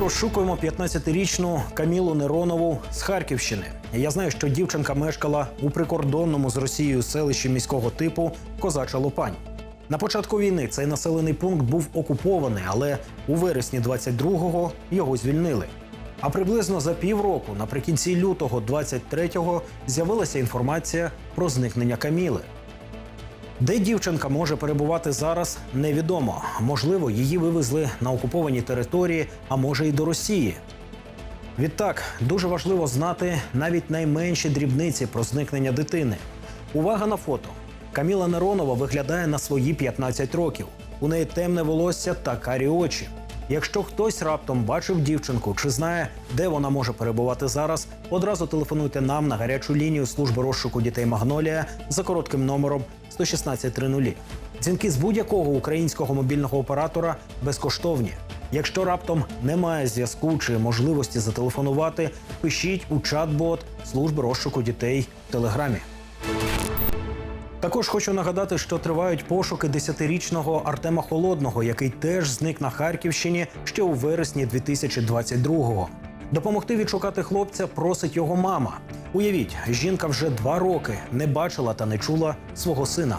розшукуємо 15-річну Камілу Неронову з Харківщини. Я знаю, що дівчинка мешкала у прикордонному з Росією селищі міського типу Козача Лопань. На початку війни цей населений пункт був окупований, але у вересні 22-го його звільнили. А приблизно за півроку, наприкінці лютого 23-го, з'явилася інформація про зникнення Каміли. Де дівчинка може перебувати зараз, невідомо. Можливо, її вивезли на окуповані території, а може і до Росії. Відтак дуже важливо знати навіть найменші дрібниці про зникнення дитини. Увага на фото. Каміла Неронова виглядає на свої 15 років. У неї темне волосся та карі очі. Якщо хтось раптом бачив дівчинку чи знає, де вона може перебувати зараз, одразу телефонуйте нам на гарячу лінію служби розшуку дітей Магнолія за коротким номером 11630. Дзвінки з будь-якого українського мобільного оператора безкоштовні. Якщо раптом немає зв'язку чи можливості зателефонувати, пишіть у чат-бот служби розшуку дітей в телеграмі. Також хочу нагадати, що тривають пошуки 10-річного Артема Холодного, який теж зник на Харківщині ще у вересні 2022-го. Допомогти відшукати хлопця просить його мама. Уявіть, жінка вже два роки не бачила та не чула свого сина.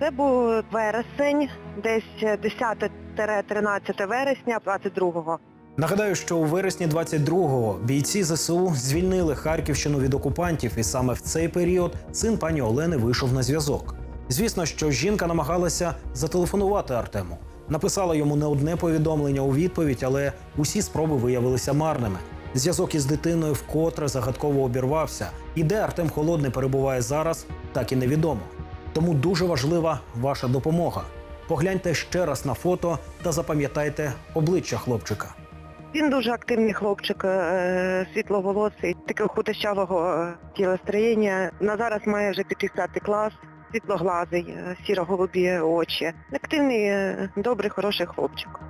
Це був вересень, десь 10-13 вересня 22-го. Нагадаю, що у вересні 22-го бійці ЗСУ звільнили Харківщину від окупантів, і саме в цей період син пані Олени вийшов на зв'язок. Звісно, що жінка намагалася зателефонувати Артему. Написала йому не одне повідомлення у відповідь, але усі спроби виявилися марними. Зв'язок із дитиною вкотре загадково обірвався. І де Артем Холодний перебуває зараз, так і невідомо. Тому дуже важлива ваша допомога. Погляньте ще раз на фото та запам'ятайте обличчя хлопчика. Він дуже активний хлопчик, е, світловолосий, такого худощавого е, тілостроєння. На зараз має вже піти в п'ятий клас, світлоглазий, е, сіро-голубі очі. Активний, добрий, хороший хлопчик.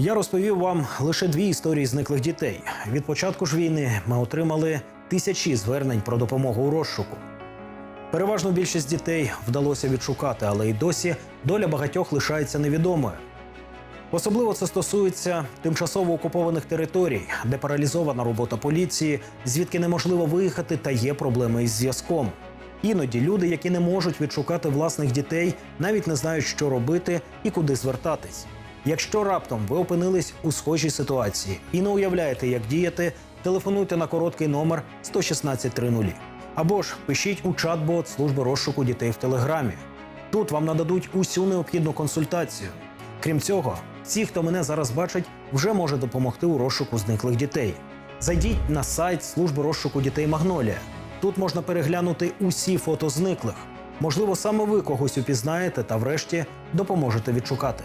Я розповів вам лише дві історії зниклих дітей. Від початку ж війни ми отримали тисячі звернень про допомогу у розшуку. Переважну більшість дітей вдалося відшукати, але й досі доля багатьох лишається невідомою. Особливо це стосується тимчасово окупованих територій, де паралізована робота поліції, звідки неможливо виїхати та є проблеми із зв'язком. Іноді люди, які не можуть відшукати власних дітей, навіть не знають, що робити і куди звертатись. Якщо раптом ви опинились у схожій ситуації і не уявляєте, як діяти, телефонуйте на короткий номер 11630. Або ж пишіть у чат-бот служби розшуку дітей в телеграмі. Тут вам нададуть усю необхідну консультацію. Крім цього, всі, хто мене зараз бачить, вже може допомогти у розшуку зниклих дітей. Зайдіть на сайт служби розшуку дітей Магнолія. Тут можна переглянути усі фото зниклих. Можливо, саме ви когось упізнаєте та, врешті, допоможете відшукати.